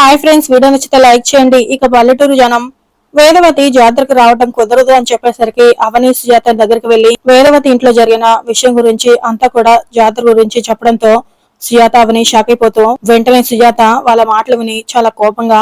Hi friends video నచ్చితే like చేయండి. ఇక పల్లెటూరు జనం వేదవతి జాతరకు రావడం కుదరదు అని చెప్పేసరికి అవని సుజాత దగ్గరికి వెళ్ళి వేదవతి ఇంట్లో జరిగిన విషయం గురించి అంతా కూడా జాతర గురించి చెప్పడంతో సుజాత అవని షాక్ అయిపోతూ వెంటనే సుజాత వాళ్ళ మాటలు విని చాలా కోపంగా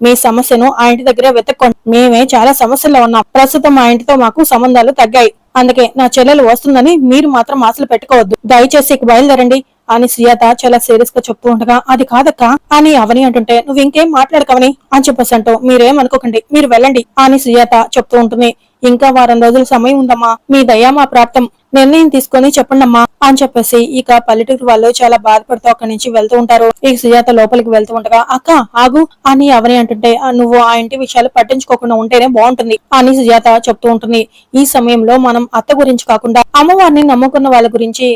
మీ సమస్యను ఆ ఇంటి దగ్గరే వెతక్కోండి. మేమే చాలా సమస్యల్లో ఉన్నాం. ప్రస్తుతం మా ఇంటితో మాకు సంబంధాలు తగ్గాయి. అందుకే నా చెల్లెలు వస్తుందని మీరు మాత్రం ఆశలు పెట్టుకోవద్దు. దయచేసి ఇక బయలుదేరండి. అని సుజాత చాలా సీరియస్గా చెప్తూ ఉండగా అది కాదక్క అని అవని అంటుంటే నువ్వు ఇంకేం మాట్లాడకవని? అని చెప్పేసి అంటూ మీరేమనుకోకండి మీరు వెళ్ళండి అని సుజాత చెప్తూ ఉంటుంది. ఇంకా వారం రోజుల సమయం ఉందమ్మా మీ దయా మా ప్రాప్తం. నిర్ణయం తీసుకొని చెప్పండమ్మా అని చెప్పేసి ఇక పల్లెటూరు వాళ్ళు చాలా బాధపడుతూ అక్కడి నుంచి వెళ్తూ ఉంటారు. ఇక సుజాత లోపలికి వెళ్తూ ఉండగా అక్క ఆగు అని అవని అంటుంటే "ఆ, నువ్వు ఆ ఇంటి విషయాలు పట్టించుకోకుండా ఉంటేనే బాగుంటుంది అని సుజాత చెప్తూ ఉంటుంది. ఈ సమయంలో మనం అత్త గురించి కాకుండా అమ్మవారిని నమ్ముకున్న వాళ్ళ గురించి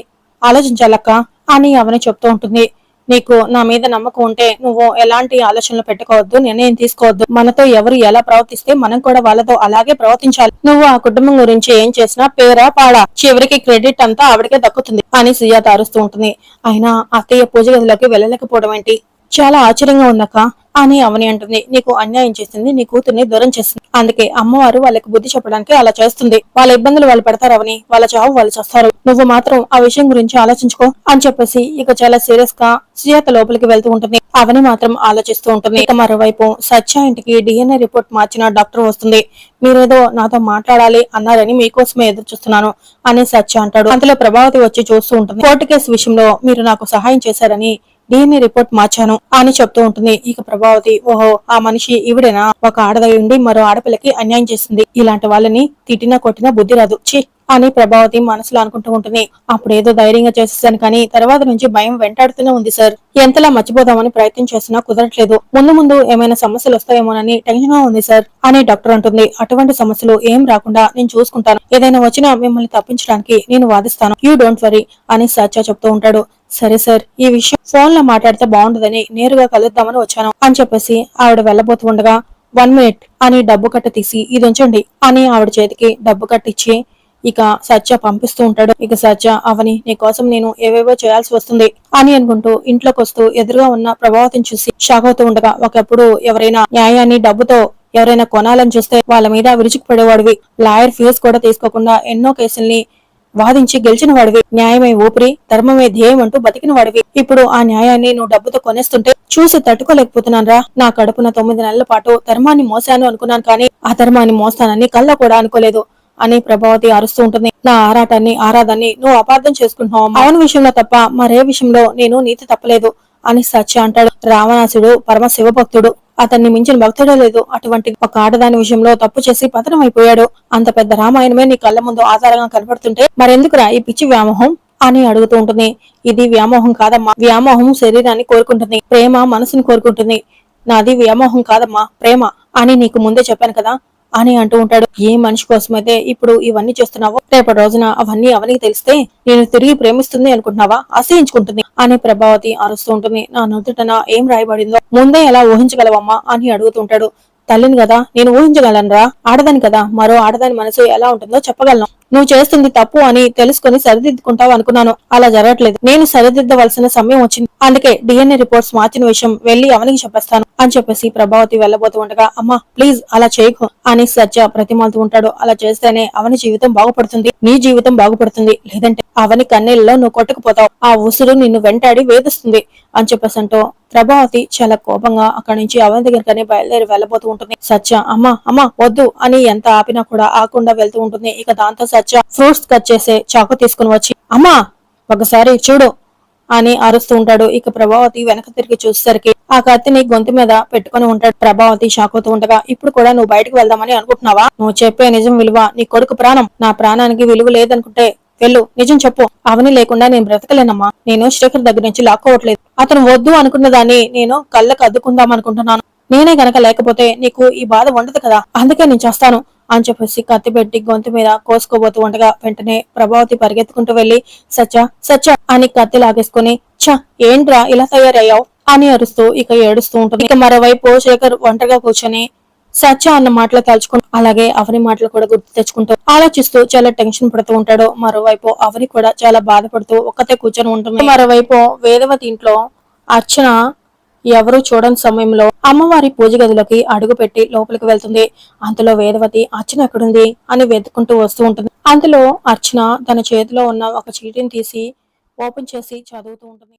ఆలోచించాలక్క అని అవని చెప్తూ ఉంటుంది. నీకు నా మీద నమ్మకం ఉంటే నువ్వు ఎలాంటి ఆలోచనలు పెట్టుకోవద్దు నిర్ణయం తీసుకోవద్దు. మనతో ఎవరు ఎలా ప్రవర్తిస్తే మనం కూడా వాళ్ళతో అలాగే ప్రవర్తించాలి. నువ్వు ఆ కుటుంబం గురించి ఏం చేసినా పేరా పాడా. చివరికి క్రెడిట్ అంతా ఆవిడకే దక్కుతుంది అని సుజాత అరుస్తూ ఉంటుంది. అయినా అత్తయ్య పూజ గదిలోకి వెళ్ళలేకపోవడం ఏంటి? చాలా ఆశ్చర్యంగా ఉందక్క. అని అవని అంటుంది. నీకు అన్యాయం చేసింది నీ కూతుర్ని దూరం చేసింది. అందుకే అమ్మవారు వాళ్ళకి బుద్ధి చెప్పడానికి అలా చేస్తుంది. వాళ్ళ ఇబ్బందులు వాళ్ళు పడతారు అవని. వాళ్ళ చావు వాళ్ళు చేస్తారు. నువ్వు మాత్రం ఆ విషయం గురించి ఆలోచించుకో అని చెప్పేసి ఇక చాలా సీరియస్గా సుజాత లోపలికి వెళ్తూ ఉంటుంది. అవని మాత్రం ఆలోచిస్తూ ఉంటుంది. ఇక మరోవైపు సత్య ఇంటికి డిఎన్ఏ రిపోర్ట్ మార్చిన డాక్టర్ వస్తుంది. మీరేదో నాతో మాట్లాడాలి అన్నారని మీకోసమే ఎదురు చూస్తున్నాను అని సత్య అంటాడు. అంతలో ప్రభావతి వచ్చి చూస్తూ ఉంటుంది. కోర్టు కేసు విషయంలో మీరు నాకు సహాయం చేశారని డిఎన్ఏ రిపోర్ట్ మార్చాను అని చెప్తూ ఉంటుంది. ఇక ప్రభావతి ఓహో ఆ మనిషి ఈవిడేనా? ఒక ఆడదై ఉండి మరో ఆడపిల్లకి అన్యాయం చేసింది. ఇలాంటి వాళ్ళని తిట్టినా కొట్టినా బుద్ధి రాదు. ఛీ! అని ప్రభావతి మనసులో అనుకుంటూ ఉంటుంది. అప్పుడేదో ధైర్యంగా చేసేసాను కానీ తర్వాత నుంచి భయం వెంటాడుతూనే ఉంది సార్. ఎంతలా మర్చిపోదామని ప్రయత్నం చేసినా కుదరట్లేదు. ముందు ముందు ఏమైనా సమస్యలు వస్తాయేమోనని టెన్షన్గా ఉంది సార్ అని డాక్టర్ అంటుంది. అటువంటి సమస్యలు ఏం రాకుండా నేను చూసుకుంటాను. ఏదైనా వచ్చినా మిమ్మల్ని తప్పించడానికి నేను వాదిస్తాను. యూ డోంట్ వరీ అని సత్య చెప్తూ ఉంటాడు. సరే సార్ ఈ విషయం ఫోన్లో మాట్లాడితే బాగుండదని నేరుగా కలుద్దామని వచ్చాను అని చెప్పేసి ఆవిడ వెళ్ళబోతుండగా వన్ మినిట్ అని డబ్బు కట్ట తీసి ఇది ఉంచండి అని ఆవిడ చేతికి డబ్బు కట్టిచ్చి ఇక సత్య పంపిస్తూ ఉంటాడు. ఇక సత్య అవని నీ కోసం నేను ఏవేవో చేయాల్సి వస్తుంది అని అనుకుంటూ ఇంట్లోకి వస్తూ ఎదురుగా ఉన్న ప్రభావతిని చూసి షాక్ అవుతూ ఉండగా ఒకప్పుడు ఎవరైనా న్యాయాన్ని డబ్బుతో ఎవరైనా కొనాలని చూస్తే వాళ్ళ మీద విరుచుకుపడేవాడివి. లాయర్ ఫీజు కూడా తీసుకోకుండా ఎన్నో కేసుల్ని వాదించి గెలిచిన వాడివి న్యాయమే ఊపిరి ధర్మమే ధ్యేయం అంటూ బతికిన వాడివి ఇప్పుడు ఆ న్యాయాన్ని నువ్వు డబ్బుతో కొనేస్తుంటే చూసి తట్టుకోలేకపోతున్నాను రా. నా కడుపున తొమ్మిది నెలల పాటు ధర్మాన్ని మోసాను అనుకున్నాను కానీ ఆ ధర్మాన్ని మోస్తానని కళ్ళ కూడా అనుకోలేదు. అని ప్రభావతి అరుస్తూ ఉంటుంది. నా ఆరాటాన్ని ఆరాధాన్ని నువ్వు అపార్థం చేసుకుంటున్నావు అవును విషయంలో తప్ప మరే విషయంలో నేను నీతి తప్పలేదు అని సత్య అంటాడు. రావణాసుడు పరమ శివభక్తుడు. అతన్ని మించిన భక్తుడే లేదు. అటువంటి ఒక ఆడదాని విషయంలో తప్పు చేసి పతనం అయిపోయాడు. అంత పెద్ద రామాయణమే నీ కళ్ళ ముందు ఆధారంగా కనపడుతుంటే మరెందుకురా ఈ పిచ్చి వ్యామోహం అని అడుగుతూ ఉంటుంది. ఇది వ్యామోహం కాదమ్మా. వ్యామోహం శరీరాన్ని కోరుకుంటుంది. ప్రేమ మనసుని కోరుకుంటుంది. నాది వ్యామోహం కాదమ్మా. ప్రేమ అని నీకు ముందే చెప్పాను కదా. అని అంటూ ఉంటాడు. ఏ మనిషి కోసమైతే ఇప్పుడు ఇవన్నీ చేస్తున్నావో రేపటి రోజున అవన్నీ అవనికి తెలిస్తే నేను తిరిగి ప్రేమిస్తుంది అనుకుంటున్నావా? అసహించుకుంటుంది అని ప్రభావతి అరుస్తూ ఉంటుంది. నా నుదుటన ఏం రాయబడిందో ముందే ఎలా ఊహించగలవమ్మా అని అడుగుతుంటాడు తల్లిని కదా నేను ఊహించగలనురా? ఆడదాని కదా మరో ఆడదాని మనసు ఎలా ఉంటుందో చెప్పగలను. నువ్వు చేస్తుంది తప్పు అని తెలుసుకుని సరిదిద్దుకుంటావు అనుకున్నాను. అలా జరగట్లేదు. నేను సరిదిద్దవలసిన సమయం వచ్చింది. అందుకే డిఎన్ఏ రిపోర్ట్స్ మార్చిన విషయం వెళ్ళి అవనికి చెప్పేస్తాను? అని చెప్పేసి ప్రభావతి వెళ్ళబోతూ ఉండగా అమ్మా ప్లీజ్ అలా చేయకు అని సత్య ప్రతిమాలుతూ ఉంటాడు. అలా చేస్తేనే అవని జీవితం బాగుపడుతుంది. నీ జీవితం బాగుపడుతుంది. లేదంటే అవని కన్నీళ్ళలో నువ్వు కొట్టుకుపోతావు. ఆ ఉసురు నిన్ను వెంటాడి వేధిస్తుంది. అని చెప్పేసి అంటూ ప్రభావతి చాలా కోపంగా అక్కడి నుంచి అవని దగ్గరకనే బయలుదేరి వెళ్ళబోతూ ఉంటుంది. సత్య అమ్మా అమ్మా వద్దు అని ఎంత ఆపినా కూడా ఆకుండా వెళ్తూ ఉంటుంది. ఇక దాంతో సత్య ఫ్రూట్స్ కట్ చేసే చాకు తీసుకుని వచ్చి అమ్మా ఒకసారి చూడు అని అరుస్తూ ఉంటాడు. ఇక ప్రభావతి వెనక తిరిగి చూసేసరికి ఆ కత్తిని గొంతు మీద పెట్టుకుని ఉంటాడు. ప్రభావతి షాక్ అవుతూ ఉండగా ఇప్పుడు కూడా నువ్వు బయటకు వెళ్దామని అనుకుంటున్నావా? నువ్వు చెప్పే నిజం విలువ నీ కొడుకు ప్రాణం. నా ప్రాణానికి విలువ లేదనుకుంటే వెళ్ళు. నిజం చెప్పు. అవని లేకుండా నేను బ్రతకలేనమ్మా. నేను శ్రీకర్ దగ్గర నుంచి లాక్కోవట్లేదు. అతను వద్దు అనుకున్న దాన్ని నేను కళ్ళకు అద్దుకుందాం అనుకుంటున్నాను. నేనే గనక లేకపోతే నీకు ఈ బాధ ఉండదు కదా? అందుకే నేను చేస్తాను అని చెప్పేసి కత్తి పెట్టి గొంతు మీద కోసుకోబోతూ ఉండగా వెంటనే ప్రభావతి పరిగెత్తుకుంటూ వెళ్ళి సచ్చ సచ్చ అని కత్తి లాగేసుకుని చ ఏంట్రా ఇలా తయారయ్యావు? అని అరుస్తూ ఇక ఏడుస్తూ ఉంటుంది. ఇక మరోవైపు శేఖర్ ఒంటరిగా కూర్చొని సత్య అన్న మాటలు తలుచుకుంటూ అలాగే అవని మాటలు కూడా గుర్తు తెచ్చుకుంటూ ఆలోచిస్తూ చాలా టెన్షన్ పడుతూ ఉంటాడు. మరోవైపు అవని కూడా చాలా బాధపడుతూ ఒక్కతే కూర్చొని ఉంటుంది. మరోవైపు వేదవతి ఇంట్లో అర్చన ఎవరూ చూడని సమయంలో అమ్మవారి పూజ గదిలోకి అడుగు పెట్టి లోపలికి వెళ్తుంది. అంతలో వేదవతి అర్చన ఎక్కడుంది? అని వెతుకుంటూ వస్తూ ఉంటుంది. అంతలో అర్చన తన చేతిలో ఉన్న ఒక చీటిని తీసి ఓపెన్ చేసి చదువుతూ ఉంటుంది.